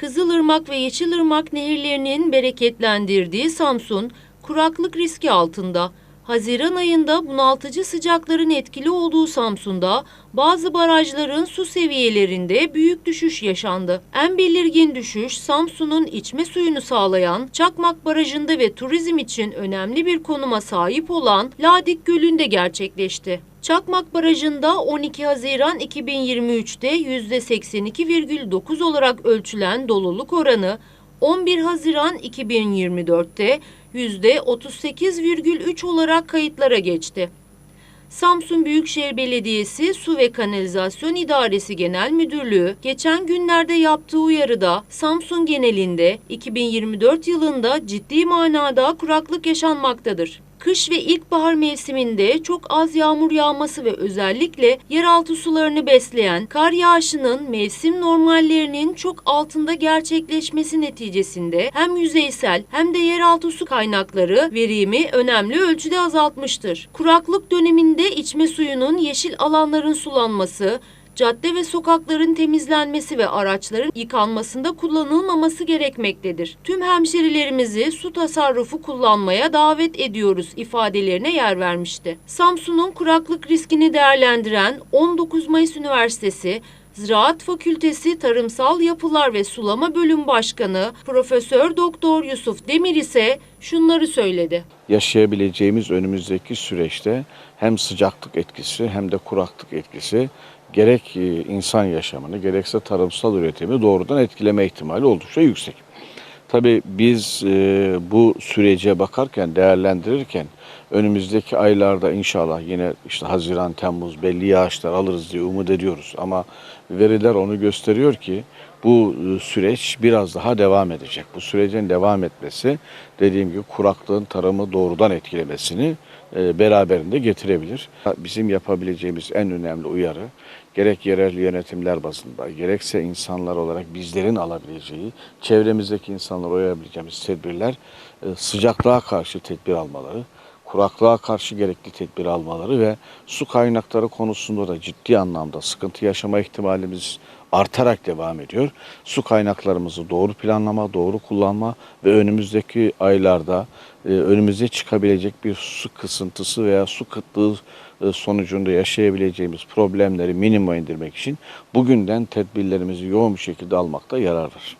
Kızılırmak ve Yeşilırmak nehirlerinin bereketlendirdiği Samsun kuraklık riski altında. Haziran ayında bunaltıcı sıcakların etkili olduğu Samsun'da bazı barajların su seviyelerinde büyük düşüş yaşandı. En belirgin düşüş Samsun'un içme suyunu sağlayan Çakmak Barajı'nda ve turizm için önemli bir konuma sahip olan Ladik Gölü'nde gerçekleşti. Çakmak Barajı'nda 12 Haziran 2023'te %82,9 olarak ölçülen doluluk oranı 11 Haziran 2024'te %38,3 olarak kayıtlara geçti. Samsun Büyükşehir Belediyesi Su ve Kanalizasyon İdaresi Genel Müdürlüğü geçen günlerde yaptığı uyarıda Samsun genelinde 2024 yılında ciddi manada kuraklık yaşanmaktadır. Kış ve ilkbahar mevsiminde çok az yağmur yağması ve özellikle yeraltı sularını besleyen kar yağışının mevsim normallerinin çok altında gerçekleşmesi neticesinde hem yüzeysel hem de yeraltı su kaynakları verimi önemli ölçüde azaltmıştır. Kuraklık döneminde içme suyunun yeşil alanların sulanması, cadde ve sokakların temizlenmesi ve araçların yıkanmasında kullanılmaması gerekmektedir. Tüm hemşerilerimizi su tasarrufu kullanmaya davet ediyoruz ifadelerine yer vermişti. Samsun'un kuraklık riskini değerlendiren 19 Mayıs Üniversitesi Ziraat Fakültesi Tarımsal Yapılar ve Sulama Bölüm Başkanı Profesör Doktor Yusuf Demir ise şunları söyledi. yaşayabileceğimiz önümüzdeki süreçte hem sıcaklık etkisi hem de kuraklık etkisi gerek e, insan yaşamını gerekse tarımsal üretimi doğrudan etkileme ihtimali oldukça yüksek. Tabii biz e, bu sürece bakarken, değerlendirirken önümüzdeki aylarda inşallah yine işte Haziran, Temmuz belli yağışlar alırız diye umut ediyoruz. Ama veriler onu gösteriyor ki bu e, süreç biraz daha devam edecek. Bu sürecin devam etmesi dediğim gibi kuraklığın tarımı doğrudan etkilemesini e, beraberinde getirebilir. Bizim yapabileceğimiz en önemli uyarı gerek yerel yönetimler bazında gerekse insanlar olarak bizlerin alabileceği, çevremizdeki insanlara uyabileceğimiz tedbirler e, sıcaklığa karşı tedbir almaları, kuraklığa karşı gerekli tedbir almaları ve su kaynakları konusunda da ciddi anlamda sıkıntı yaşama ihtimalimiz artarak devam ediyor. Su kaynaklarımızı doğru planlama, doğru kullanma ve önümüzdeki aylarda e, önümüze çıkabilecek bir su kısıntısı veya su kıtlığı e, sonucunda yaşayabileceğimiz problemleri minimuma indirmek için bugünden tedbirlerimizi yoğun bir şekilde almakta yarar var.